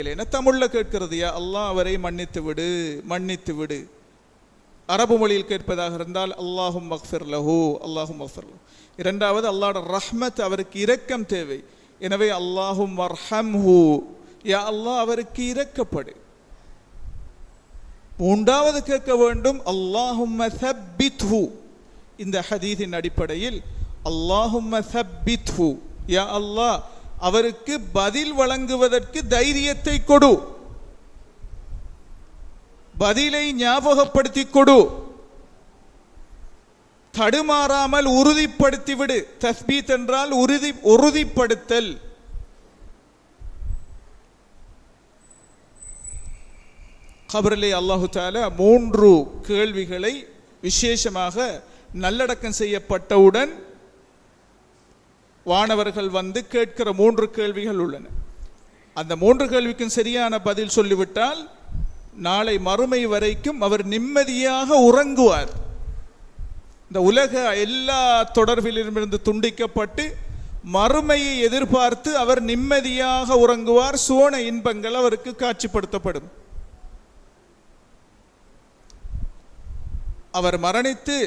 என்ன தமிழில் கேட்கிறது? யா அல்லாஹ் அவரை மன்னித்து விடு மன்னித்து விடு. அரபு மொழியில் கேட்பதாக இருந்தால் அல்லாஹும் மக்ஃபிர் லஹூ அல்லாஹும் மக்ஃபிர் லஹூ. இரண்டாவது அல்லாட ரஹ்மத் அவருக்கு இரக்கம் தேவை. எனவே அல்லாஹும் வர்ஹம் ஹூ யா அல்லாஹ் அவருக்கு இரக்கப்படு. மூன்றாவது கேட்க வேண்டும் அல்லாஹும் சப்பித் ஹூ இந்த ஹதீதின் அடிப்படையில் அல்லாஹும் சப்பித் ஹூ யா அல்லாஹ் அவருக்கு பதில் வழங்குவதற்கு தைரியத்தை கொடு. பதிலை ஞாபகப்படுத்தி கொடு. தடுமாறாமல் உறுதிப்படுத்திவிடு. தஸ்பீத் என்றால் உறுதி உறுதிப்படுத்தல். கபரிலே அல்லாஹு தாலா மூன்று கேள்விகளை விசேஷமாக நல்லடக்கம் செய்யப்பட்டவுடன் வானவர்கள் வந்து கேட்கிற மூன்று கேள்விகள் உள்ளன. அந்த மூன்று கேள்விக்கும் சரியான பதில் சொல்லிவிட்டால் நாளை மறுமை வரைக்கும் அவர் நிம்மதியாக உறங்குவார். இந்த உலக எல்லா தொடர்பிலிருந்து துண்டிக்கப்பட்டு மறுமையை எதிர்பார்த்து அவர் நிம்மதியாக உறங்குவார். சுவன இன்பங்கள் அவருக்கு காட்சிப்படுத்தப்படும். அவர் மரணித்து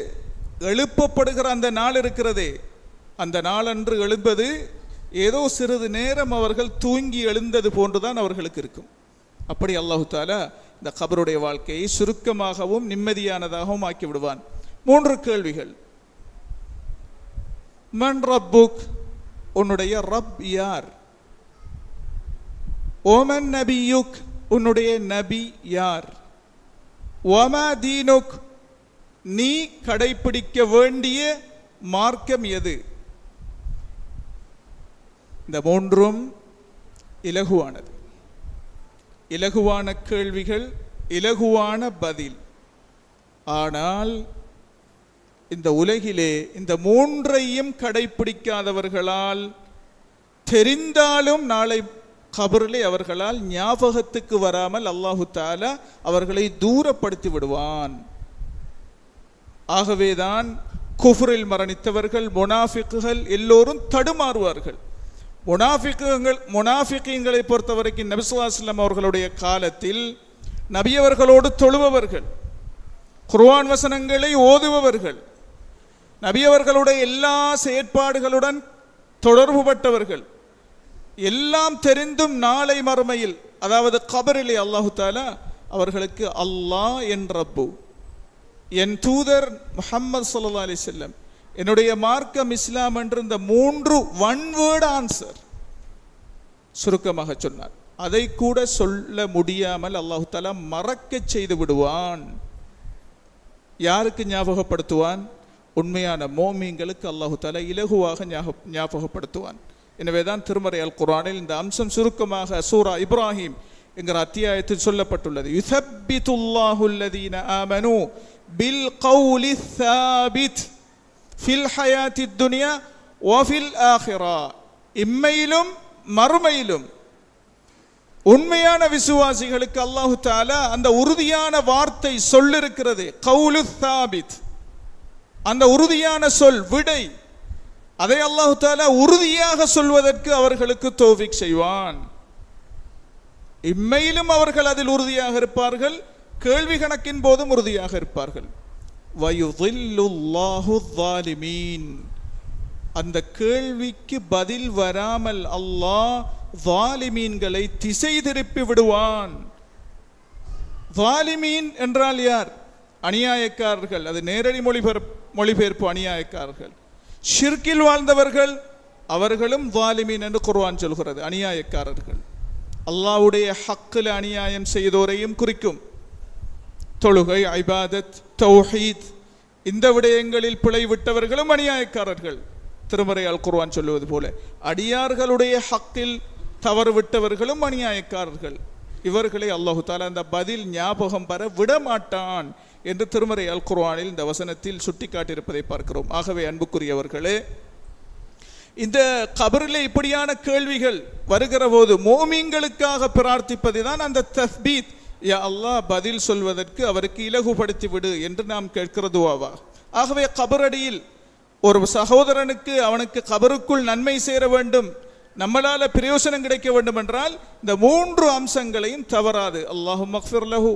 எழுப்பப்படுகிற அந்த நாள் இருக்கிறதே அந்த நாளன்று எழும்பது ஏதோ சிறிது நேரம் அவர்கள் தூங்கி எழுந்தது போன்றுதான் அவர்களுக்கு இருக்கும். அப்படி அல்லாஹு தாலா இந்த கபருடைய வாழ்க்கையை சுருக்கமாகவும் நிம்மதியானதாகவும் ஆக்கி விடுவான் மூன்று கேள்விகள். மன் ரப்புக்? உன்னுடைய ரப் யார்? ஓமன் நபியுக்? உன்னுடைய நபி யார்? ஒமா தீனுக்? நீ கடைபிடிக்க வேண்டிய மார்க்கம் எது? இந்த மூன்றும் இலகுவானது. இலகுவான கேள்விகள் இலகுவான பதில். ஆனால் இந்த உலகிலே இந்த மூன்றையும் கடைபிடிக்காதவர்களால் தெரிந்தாலும் நாளை கபரிலே அவர்களால் ஞாபகத்துக்கு வராமல் அல்லாஹு தாலா அவர்களை தூரப்படுத்தி விடுவான். ஆகவேதான் குஃபரில் மரணித்தவர்கள் முனாஃபிக்குகள் எல்லோரும் தடுமாறுவார்கள். முனாஃபிக்குகள் முனாஃபிக்குங்களை பொறுத்தவரைக்கும் நபிசுல்லாஸ்லம் அவர்களுடைய காலத்தில் நபியவர்களோடு தொழுபவர்கள் குர்ஆன் வசனங்களை ஓதுபவர்கள் நபியவர்களுடைய எல்லா செயற்பாடுகளுடன் தொடர்புபட்டவர்கள் எல்லாம் தெரிந்தும் நாளை மறுமையில் அதாவது கபரிலே அல்லாஹு தாலா அவர்களுக்கு அல்லாஹ் என் ரப்பு என் தூதர் முஹம்மது சல்லா அலி செல்லம் என்னுடைய மார்க்கம் இஸ்லாம் என்று இந்த மூன்று ஒன் வேர்ட் ஆன்சர் சுருக்கமாக சொன்னார். அதை கூட சொல்ல முடியாமல் அல்லாஹு தாலா மறக்க செய்து விடுவான். யாருக்கு ஞாபகப்படுத்துவான்? உண்மையான மோமிங்களுக்கு அல்லாஹு தாலா இலகுவாக ஞாபகப்படுத்துவான். எனவே தான் திருமறை அல் குரானில் இந்த அம்சம் சுருக்கமாக சூரா இப்ராஹிம் என்கிற அத்தியாயத்தில் சொல்லப்பட்டுள்ளது. யுசப்பித்துல்லாஹுல்லதீன ஆமனு பில் கௌலி சாபித். ஃபில் ஹயாத்தி துனியா ஓஃபில் ஆஹிரா இம்மையிலும் மறுமையிலும் உண்மையான விசுவாசிகளுக்கு அல்லாஹு தாலா அந்த உறுதியான வார்த்தை சொல்லிருக்கிறது கவுலு சாபித் அந்த உறுதியான சொல் விடை அதை அல்லாஹு தாலா உறுதியாக சொல்வதற்கு அவர்களுக்கு தோஃபிக் செய்வான் இம்மையிலும் அவர்கள் அதில் உறுதியாக இருப்பார்கள் கேள்வி கணக்கின் போதும் உறுதியாக இருப்பார்கள் அந்த கேள்விக்கு பதில் வராமல் அல்லாஹ் வாலிமீன்களை திசை திருப்பி விடுவான். வாலிமீன் என்றால் யார்? அநியாயக்காரர்கள். அது நேரடி மொழிபெயர்ப்பு மொழிபெயர்ப்பு அநியாயக்காரர்கள். ஷிர்கில் வாழ்ந்தவர்கள் அவர்களும் வாலிமீன் என்று குர்வான் சொல்கிறது. அநியாயக்காரர்கள். அல்லாவுடைய ஹக்கில் அநியாயம் செய்தோரையும் குறிக்கும். தொழுகை ஐபாதத் தௌஹீத் இந்த விடயங்களில் பிழை விட்டவர்களும் அநியாயக்காரர்கள். திருமறை அல் குர்வான் சொல்லுவது போல அடியார்களுடைய ஹக்கில் தவறு விட்டவர்களும் அநியாயக்காரர்கள். இவர்களை அல்லாஹு தாலா அந்த பதில் ஞாபகம் பெற விடமாட்டான் என்று திருமறை அல் குர்வானில் இந்த வசனத்தில் சுட்டிக்காட்டியிருப்பதை பார்க்கிறோம். ஆகவே அன்புக்குரியவர்களே இந்த கபரில் இப்படியான கேள்விகள் வருகிற போது மோமிங்களுக்காக பிரார்த்திப்பது தான் அந்த தஸ்பீத் யா அல்லாஹ் பதில் சொல்வதற்கு அவருக்கு இலகுபடுத்தி விடு என்று நாம் கேட்கிறதுவாவா ஆகவே கபரடியில் ஒரு சகோதரனுக்கு அவனுக்கு கபருக்குள் நன்மை சேர வேண்டும் நம்மளால பிரயோசனம் கிடைக்க வேண்டும் என்றால் இந்த மூன்று அம்சங்களையும் தவறாது. அல்லாஹு மக்ஃபிர் லஹு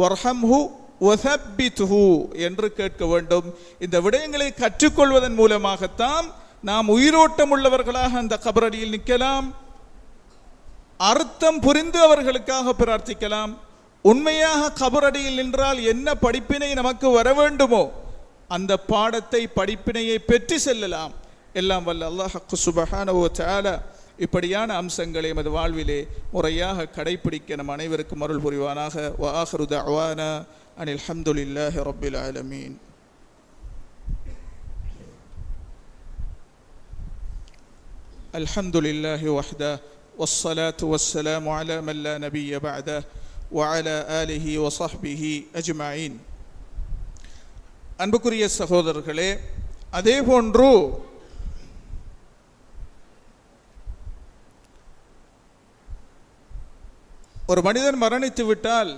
வர்ஹம்ஹு வதப்பித்ஹு என்று கேட்க வேண்டும். இந்த விடயங்களை கற்றுக்கொள்வதன் மூலமாகத்தான் நாம் உயிரோட்டம் உள்ளவர்களாக அந்த கபரடியில் நிற்கலாம். அர்த்தம் புரிந்து அவர்களுக்காக பிரார்த்திக்கலாம். உண்மையாக கபரடியில் நின்றால் என்ன படிப்பினை நமக்கு வர வேண்டுமோ அந்த பாடத்தை படிப்பினையை பெற்று செல்லலாம் எல்லாம் வல்ல அல்லாஹ் சுபஹானஹு வ தஆலா இப்படியான அம்சங்களை எமது வாழ்விலே முறையாக கடைபிடிக்க நம் அனைவருக்கும் அருள் புரிவானாக வ ஆஹிரு தஅவானா அனில் ஹம்துலில்லாஹி ரப்பில் ஆலமீன் الحمد لله وحده والصلاة والسلام على من لا نبي بعده وعلى آله وصحبه أجمعين அன்புக்குரிய சகோதரர்களே அதே போன்று ஒரு மனிதன் மரணித்து விட்டால்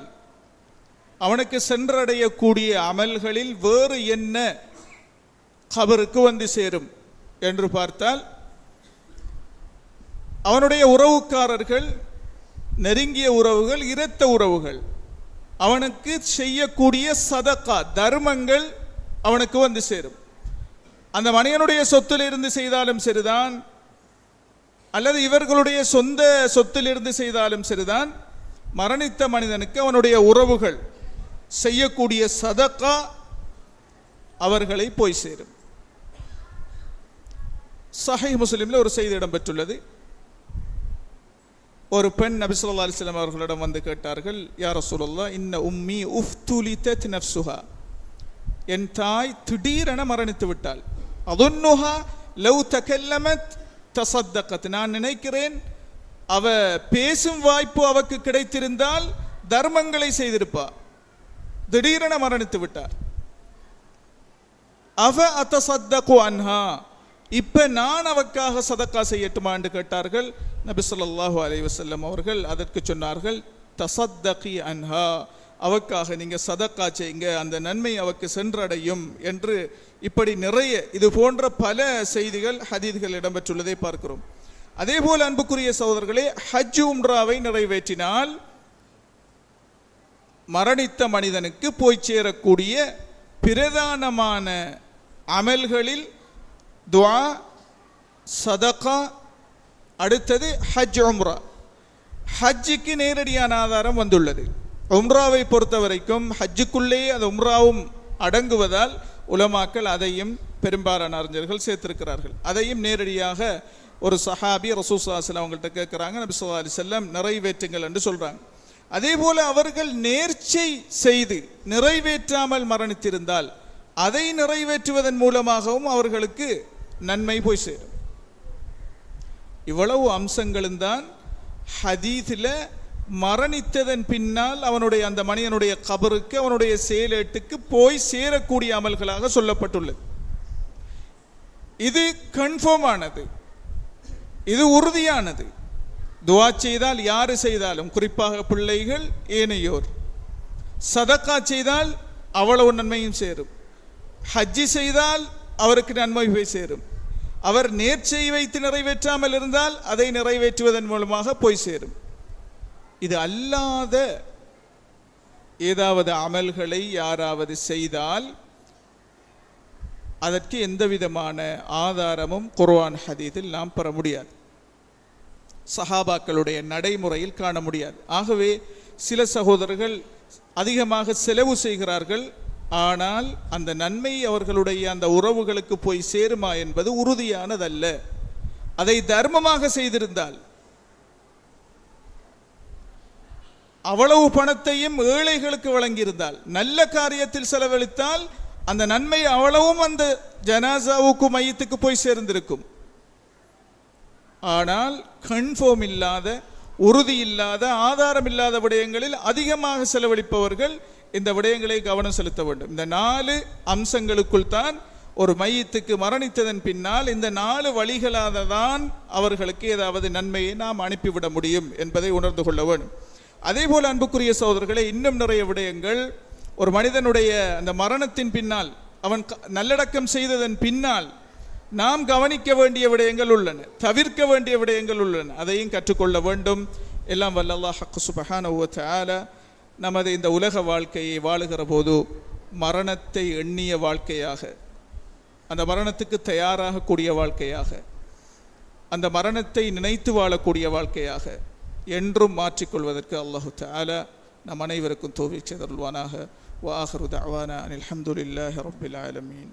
அவனுக்கு சென்றடையக்கூடிய அமல்களில் வேறு என்ன கபருக்கு வந்து சேரும் என்று பார்த்தால் அவனுடைய உறவுக்காரர்கள் நெருங்கிய உறவுகள் இரத்த உறவுகள். அவனுக்கு செய்யக்கூடிய சதக்கா தர்மங்கள் அவனுக்கு வந்து சேரும். அந்த மனிதனுடைய சொத்திலிருந்து செய்தாலும் சரிதான் அல்லது இவர்களுடைய சொந்த சொத்திலிருந்து செய்தாலும் சரிதான் மரணித்த மனிதனுக்கு அவனுடைய உறவுகள் செய்யக்கூடிய சதக்கா அவர்களை போய் சேரும். சஹை முஸ்லீமில் ஒரு செய்தி இடம்பெற்றுள்ளது. ஒரு பெண் நபிசுல்லா அலிஸ்லாம் அவர்களிடம் வந்து கேட்டார்கள் யா ரசூலுல்லாஹ் இன்ன உம்மி உஃப்துலிதத் நப்சுஹா என் தாய் திடீரென மரணித்து விட்டாள். அதுன்னுஹா லவ் தகல்லமத் தசத்தக்கத் நான் நினைக்கிறேன் அவ பேசும் வாய்ப்பு அவக்கு கிடைத்திருந்தால் தர்மங்களை செய்திருப்பா. திடீரென மரணித்து விட்டார். அவ அத்தசத்தகு அன்ஹா. இப்ப நான் அவக்காக சதக்கா செய்யட்டுமா? என்று கேட்டார்கள். நபி ஸல்லல்லாஹு வசல்லம் அவர்கள் அதற்கு சொன்னார்கள் தசத்தகி அன்ஹா அவக்காக நீங்கள் சதக்கா செய்யுங்க அந்த நன்மை அவக்கு சென்றடையும் என்று இப்படி நிறைய இது போன்ற பல செய்திகள் ஹதீதுகள் இடம்பெற்றுள்ளதை பார்க்கிறோம். அதே போல் அன்புக்குரிய சகோதரர்களே ஹஜ் உம்ராவை நிறைவேற்றினால் மரணித்த மனிதனுக்கு போய் சேரக்கூடிய பிரதானமான அமல்களில் துவா சதகா அடுத்தது ஹஜ் உம்ரா. ஹஜ்ஜுக்கு நேரடியான ஆதாரம் வந்துள்ளது. உம்ராவை பொறுத்த வரைக்கும் ஹஜ்ஜுக்குள்ளேயே அது உம்ராவும் அடங்குவதால் உலமாக்கள் அதையும் பெரும்பாலான அறிஞர்கள் சேர்த்திருக்கிறார்கள். அதையும் நேரடியாக ஒரு சஹாபி ரசூசாசன் அவங்கள்ட்ட கேட்குறாங்க. நபி சொல்லா அலி செல்லம் நிறைவேற்றுங்கள் என்று சொல்கிறாங்க அதே போல் அவர்கள் நேர்ச்சை செய்து நிறைவேற்றாமல் மரணித்திருந்தால் அதை நிறைவேற்றுவதன் மூலமாகவும் அவர்களுக்கு நன்மை போய் சேரும். இவ்வளவு அம்சங்களும் தான் ஹதீஸில் மரணித்ததன் பின்னால் அவனுடைய அந்த மனிதனுடைய கபருக்கு அவனுடைய செயலேட்டுக்கு போய் சேரக்கூடிய அமல்களாக சொல்லப்பட்டுள்ளது. இது கன்ஃபார்ம் ஆனது. இது உறுதியானது. துவா செய்தால் யார் செய்தாலும் குறிப்பாக பிள்ளைகள் ஏனையோர். சதக்கா செய்தால் அவ்வளவு நன்மையும் சேரும். ஹஜ்ஜி செய்தால் அவருக்கு நன்மை போய் சேரும். அவர் நேர்ச்சை வைத்து நிறைவேற்றாமல் இருந்தால் அதை நிறைவேற்றுவதன் மூலமாக போய் சேரும். இது அல்லாத ஏதாவது அமல்களை யாராவது செய்தால் அதற்கு எந்த விதமான ஆதாரமும் குர்வான் ஹதீதில் நாம் பெற முடியாது. சஹாபாக்களுடைய நடைமுறையில் காண முடியாது. ஆகவே சில சகோதரர்கள் அதிகமாக செலவு செய்கிறார்கள். ஆனால் அந்த நன்மை அவர்களுடைய அந்த உறவுகளுக்கு போய் சேருமா என்பது உறுதியானதல்ல. அதை தர்மமாக செய்திருந்தால் அவ்வளவு பணத்தையும் ஏழைகளுக்கு வழங்கியிருந்தால் நல்ல காரியத்தில் செலவழித்தால் அந்த நன்மை அவ்வளவும் அந்த ஜனாசாவுக்கு மையத்துக்கு போய் சேர்ந்திருக்கும். ஆனால் கன்ஃபார்ம் இல்லாத உறுதி இல்லாத ஆதாரம் இல்லாத விடயங்களில் அதிகமாக செலவழிப்பவர்கள் இந்த விடயங்களை கவனம் செலுத்த வேண்டும். இந்த நாலு அம்சங்களுக்குள் தான் ஒரு மையத்துக்கு மரணித்ததன் பின்னால் இந்த நாலு வழிகளாக தான் அவர்களுக்கு ஏதாவது நன்மையை நாம் அனுப்பிவிட முடியும் என்பதை உணர்ந்து கொள்ள வேண்டும். அதே போல் அன்புக்குரிய சோதர்களை இன்னும் நிறைய விடயங்கள். ஒரு மனிதனுடைய அந்த மரணத்தின் பின்னால் அவன் நல்லடக்கம் செய்ததன் பின்னால் நாம் கவனிக்க வேண்டிய விடயங்கள் உள்ளன தவிர்க்க வேண்டிய விடயங்கள் உள்ளன. அதையும் கற்றுக்கொள்ள வேண்டும். எல்லாம் வல்லல்லா ஹக்கு சுபஹான நமது இந்த உலக வாழ்க்கையை வாழுகிற போது மரணத்தை எண்ணிய வாழ்க்கையாக அந்த மரணத்துக்கு தயாராகக்கூடிய வாழ்க்கையாக அந்த மரணத்தை நினைத்து வாழக்கூடிய வாழ்க்கையாக என்றும் மாற்றிக்கொள்வதற்கு அல்லாஹு தாலா நம் அனைவருக்கும் தோவி செய்தருள்வானாக. வாஹரு தஅவானா அனில் ஹம்துலில்லாஹி ரப்பில் ஆலமீன்.